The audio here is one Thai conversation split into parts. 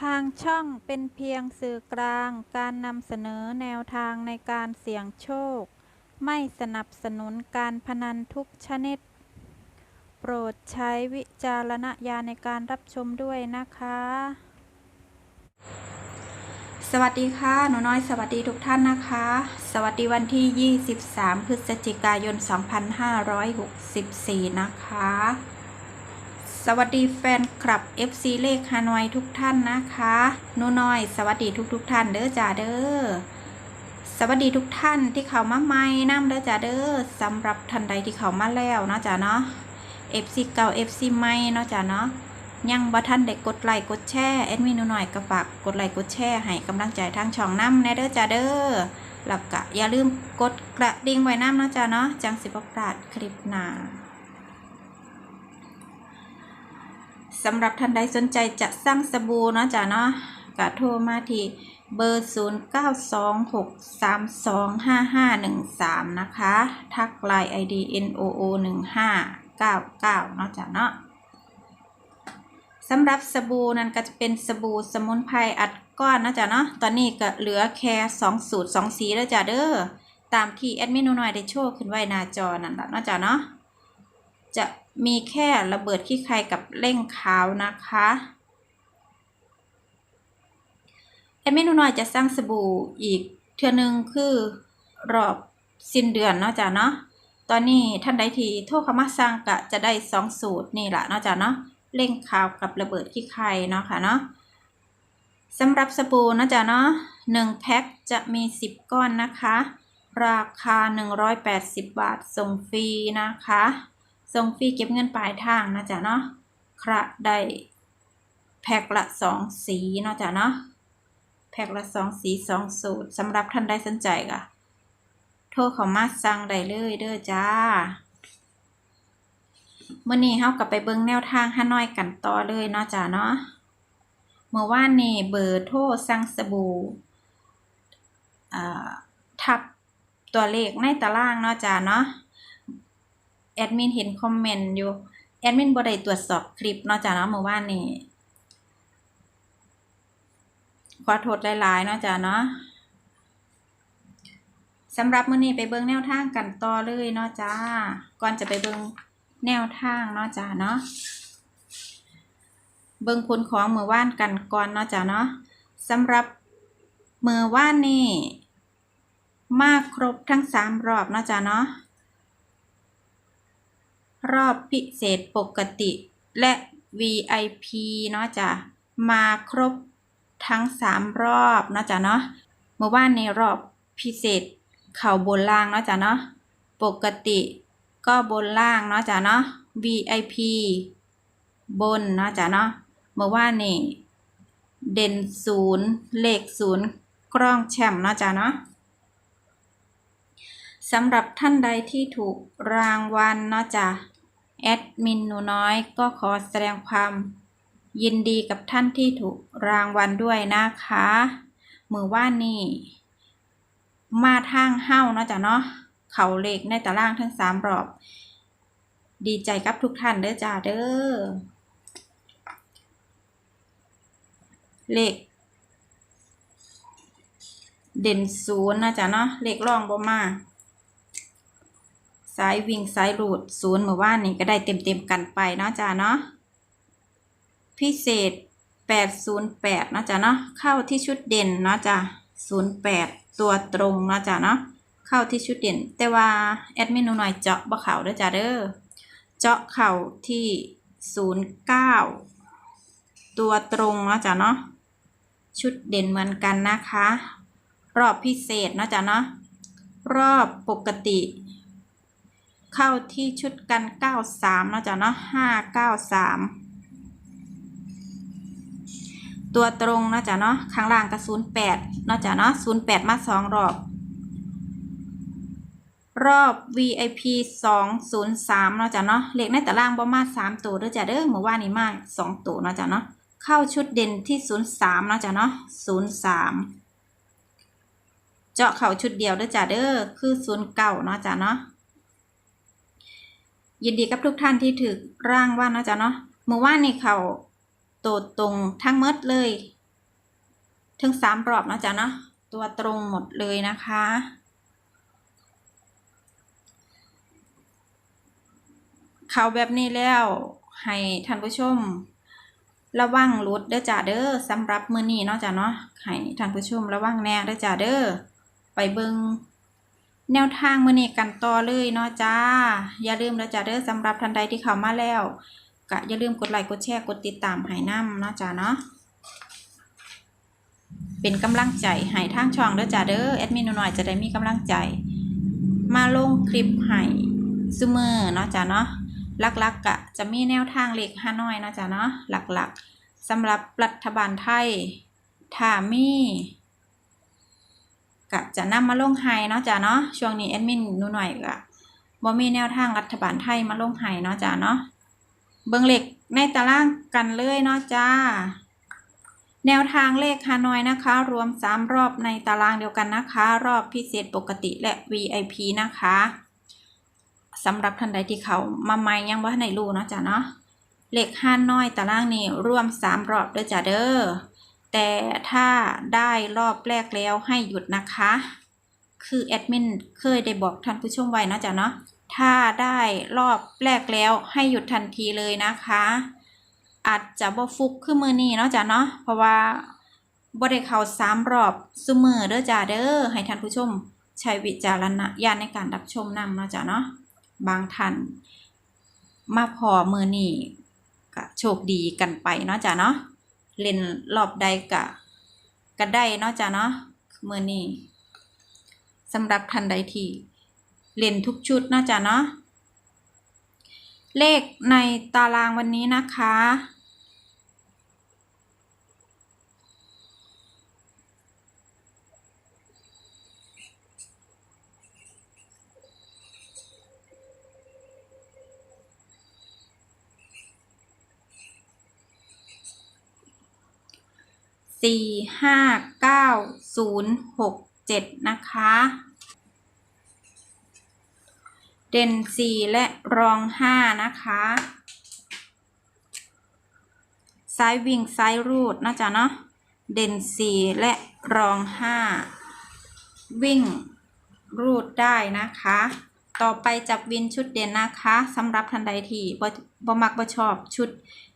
ทางช่องเป็นเพียงสื่อกลางการนำเสนอแนวทางในการเสี่ยงโชค ไม่สนับสนุนการพนันทุกชนิด โปรดใช้วิจารณญาณในการรับชมด้วยนะคะ สวัสดีค่ะ หนูน้อยสวัสดีทุกท่านนะคะ สวัสดีวันที่ 23 พฤศจิกายน 2564 นะคะ สวัสดีแฟนคลับ FC เลขฮานอยทุกท่านนะคะนูน้อย สวัสดีทุกทุกท่านเด้อจ้าเด้อสวัสดีทุกท่านที่เขามาใหม่น้ำเด้อจ้าเด้อสำหรับท่านใดที่เขามาแล้วเนาะจ้าเนาะ FC เก่า FC ใหม่เนาะจ้าเนาะยังบ่ท่านได้กดไลค์กดแชร์แอดมินนูน่อยก็ฝากกดไลค์กดแชร์ให้กำลังใจทางช่องน้ำแน่เด้อจ้าเด้อแล้วก็อย่าลืมกดกระดิ่งไว้น้ำเนาะจ้าเนาะจังสิบ่พลาดคลิปหน้า สำหรับท่านใดสนใจจะสร้างสบู่เนาะจ้าเนาะก็โทรมาที่เบอร์ 0926325513 นะคะ ทักไลน์ ID NOO 1599เนาะจ้าเนาะสำหรับสบู่นั่นก็จะเป็นสบู่สมุนไพรอัดก้อนนะจ๊ะเนาะ ตอนนี้ก็เหลือแค่สองสูตรสองสีแล้วจ้ะเด้อ ตามที่แอดมินหน่อยได้โชว์ขึ้นไว้หน้าจอนั่นแหละเนาะจ๊ะเนาะ จะ มีแค่ระเบิดขี้ไข่กับเร่งขาวนะคะแอดมินหน่อยจะสร้างสบู่อีกเทื่อนึงคือรอบสิ้นเดือนเนาะจ๊ะเนาะ ตอนนี้ท่านใดทีโทรเข้ามาสั่งก็จะได้สองสูตรนี่แหละเนาะจ๊ะเนาะเร่งขาวกับระเบิดขี้ไข่เนาะค่ะเนาะสำหรับสบู่นะจ๊ะเนาะหนึ่งแพ็คจะมี10ก้อนนะคะ ราคา180บาทส่งฟรีนะคะ ส่งฟรีเก็บเงินปลายทางนะจ๊ะเนาะคระได้แพ็คละ2สีเนาะจ๊ะเนาะแพ็คละ2สี2สูตรสำหรับท่านใดสนใจก็โทรเขามาสั่งได้เลยเด้อจ้าเมื่อนี้เฮากลับไปเบิ่งแนวทางฮานอยกันต่อเลยเนาะจ้าเนาะเมื่อวานนี่เบอร์โทรสั่งสบู่อ่าทับตัวเลขในตารางเนาะจ้าเนาะ แอดมินเห็นคอมเมนต์อยู่ แอดมินบ่ได้ตรวจสอบคลิปเนาะจ้าเนาะเมื่อวานนี่ขอโทษหลายๆเนาะจ้าเนาะสำหรับมื้อนี้ไปเบิ่งแนวทางกันต่อเลยเนาะจ้า ก่อนจะไปเบิ่งแนวทางเนาะจ้าเนาะ เบิ่งผลของมือว่านกันก่อนเนาะจ้าเนาะสำหรับมือว่านนี่ มากครบทั้งสามรอบเนาะจ้าเนาะ รอบพิเศษปกติและ VIP เนาะจ้ะมาครบทั้งสามรอบเนาะจ้ะเนาะเมื่อวานในรอบพิเศษเข่าบนล่างเนาะจ้ะเนาะปกติก็บนล่างเนาะจ้ะเนาะ VIP บนเนาะจ้ะเนาะเมื่อวานนี่เด่นศูนย์เลขศูนย์กล้องแชมป์เนาะจ้ะเนาะสำหรับท่านใดที่ถูกรางวัลเนาะจ้ะ แอดมินหนูน้อยก็ขอแสดงความยินดีกับท่านที่ถูกรางวัลด้วยนะคะมือว่านี่ มาทางเฮ้าเนาะจ้ะเนาะเขาเลขในตารางทั้งสามรอบ ดีใจกับทุกท่านเด้อจ้าเด้อเลข เด่นศูนย์นะจ๊ะเนาะเลขร่องบ่มา สายวิ่งสายหลุดศูนย์เมื่อวานนี้ก็ได้เต็มเต็มๆกันไปเนาะจ้าเนาะพิเศษแปดศูนย์แปดเนาะจ้ะเนาะเข้าที่ชุดเด่นเนาะจ้ะศูนย์แปดตัวตรงเนาะจ้ะเนาะเข้าที่ชุดเด่น แต่ว่าแอดมินหนูหน่อยเจาะบ่เข่าเด้อจ้าเด้อเจาะเข่าที่ศูนย์เก้าตัวตรงเนาะจ้ะเนาะชุดเด่นเหมือนกันนะคะ รอบพิเศษเนาะจ้ะเนาะรอบปกติ เข้าที่ชุดกัน 93นาะจ้ะเนาะ593 ตัวตรงนะจ้ะเนาะข้างล่างก็08นะจ้ะเนาะ08 มาสองรอบ รอบ VIP 203นาะจ้ะเนาะเลขในตารางบ่มา 3 ตัวเด้อจ้ะเด้อเมื่อวานนี้มา 2 ตัวนะจ้ะเนาะเข้าชุดเด่นที่ 03นาะจ้ะเนาะ03 เจาะเข่าชุดเดียวเด้อจ้ะเด้อคือ 09เนาะจ้ะเนาะ ยินดีกับทุกท่านที่ถือร่างว่าเนาะจ้ะเนาะเมื่อวานนี่เขาโตตรงทั้งหมดเลย ถึงสามรอบเนาะจ๊ะเนาะตัวตรงหมดเลยนะคะ เขาแบบนี้แล้วให้ท่านผู้ชม ระวังรถเด้อจ้าเด้อสำหรับมือนี้เนาะจ้ะเนาะให้ท่านผู้ชมระวังแน่เด้อจ้าเด้อไปเบิง แนวทางมือนี้กันต่อเลยเนาะจ้า อย่าลืมเด้อจ้าเด้อสำหรับท่านใดที่เข้ามาแล้วก็อย่าลืมกดไลค์กดแชร์กดติดตามให้นำเนาะจ้าเนาะเป็นกำลังใจให้ทางช่องเด้อจ้าเด้อแอดมินหน่อยจะได้มีกำลังใจ มาลงคลิปให้ซุมือเนาะจ้าเนาะหลักๆกะจะมีแนวทางเลขฮานอยเนาะจ๊ะเนาะหลักๆสำหรับรัฐบาลไทยถ้ามี กะจะนำมาลงไฮเนาะจ๊ะเนาะช่วงนี้แอดมินนูหน่อยกะบ่มีแนวทางรัฐบาลไทยมาลงไฮเนาะจ๊ะเนาะเบิ่งเลขในตารางกันเลยเนาะจ้า แนวทางเลขฮานอยนะคะ รวม 3 รอบในตารางเดียวกันนะคะ รอบพิเศษปกติและ VIP นะคะสำหรับท่านใดที่เขามาใหม่ยังว่าในรู้เนาะจ้ะเนาะเลขห้าน้อยตารางนี้รวม 3 รอบเด้อจ้ะเด้อ แต่ถ้าได้รอบแรกแล้วให้หยุดนะคะ คือแอดมินเคยได้บอกท่านผู้ชมไว้เนาะจ้ะเนาะ ถ้าได้รอบแรกแล้วให้หยุดทันทีเลยนะคะ อาจจะบ่ฟุกคือมือนี้เนาะจ้ะเนาะ เพราะว่าบ่ได้เข้าสามรอบซุมือเด้อจ้ะเด้อ ให้ท่านผู้ชมใช้วิจารณญาณในการรับชมนำเนาะจ้ะเนาะ บางท่านมาพอมือนี้ก็โชคดีกันไปเนาะจ้ะเนาะ เล่นรอบใดกะก็ได้เนาะจ้ะเนาะเมื่อนี้สำหรับทันใดที่เล่นทุกชุดเนาะจ้ะเนาะเลขในตารางวันนี้นะคะ สี่ห้าเก้าศูนย์หกเจ็ดนะคะ เด่นสี่และรองห้านะคะซ้ายวิ่งซ้ายรูดนะจ๊ะเนาะเด่นสี่และรองห้าวิ่งรูดได้นะคะ ต่อไปจับวินชุดเด่นนะคะสำหรับทันใดที่บ่มักบ่ชอบชุด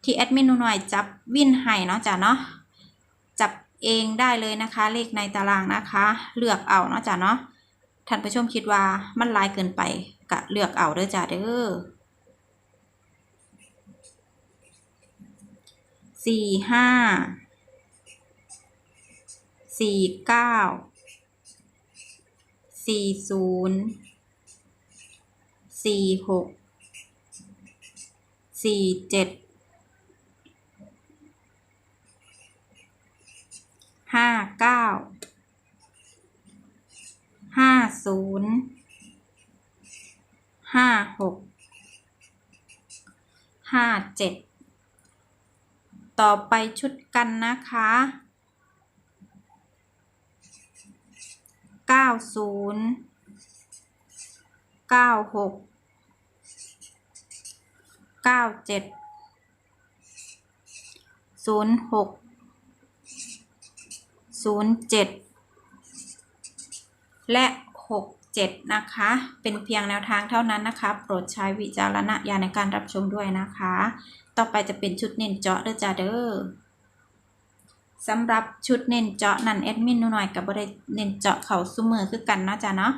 ที่แอดมินหน่อยจับวินให้เนาะจ๊ะเนาะ เองได้เลยนะคะ เลขในตารางนะคะ เลือกเอาเนาะจ๊ะเนาะท่านผู้ชมคิดว่ามันลายเกินไปกะเลือกเอาเด้อจ้าเด้อสี่ห้าสี่เก้าสี่ศูนย์สี่หกสี่เจ็ด 7 ต่อไปชุดกันนะคะ 90 96 97 06 07 และ 6 7 นะคะ เป็นเพียงแนวทางเท่านั้นนะคะ โปรดใช้วิจารณญาณในการรับชมด้วยนะคะ ต่อไปจะเป็นชุดเน้นเจาะเด้อจ้าเด้อสำหรับชุดเน้นเจาะนั่นแอดมินหนูหน่อยกับบริเน้นเจาะเขาซุมือคือกันเนาะจ้าเนาะ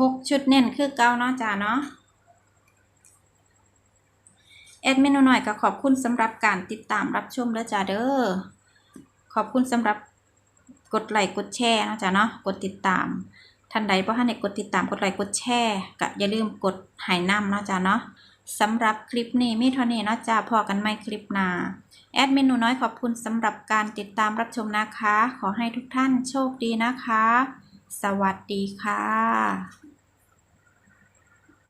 หกชุดเน้นคือเก้าเนาะจ้าเนาะแอดเมินหน่อยก็ขอบคุณสำหรับการติดตามรับชมแล้วจ้าเด้อขอบคุณสำหรับกดไลค์กดแชร์เนาะจ้าเนาะกดติดตามท่านใดบ่ทันได้กดติดตามกดไลค์กดแชร์ก็อย่าลืมกดหายนำเนาะจ้าเนาะสำหรับคลิปนี้มีเท่านี้เนาะจ้าพอกันใหม่คลิปหน้าแอแอดมินหนูน้อยขอบคุณสำหรับการติดตามรับชมนะคะ ขอให้ทุกท่านโชคดีนะคะ สวัสดีค่ะ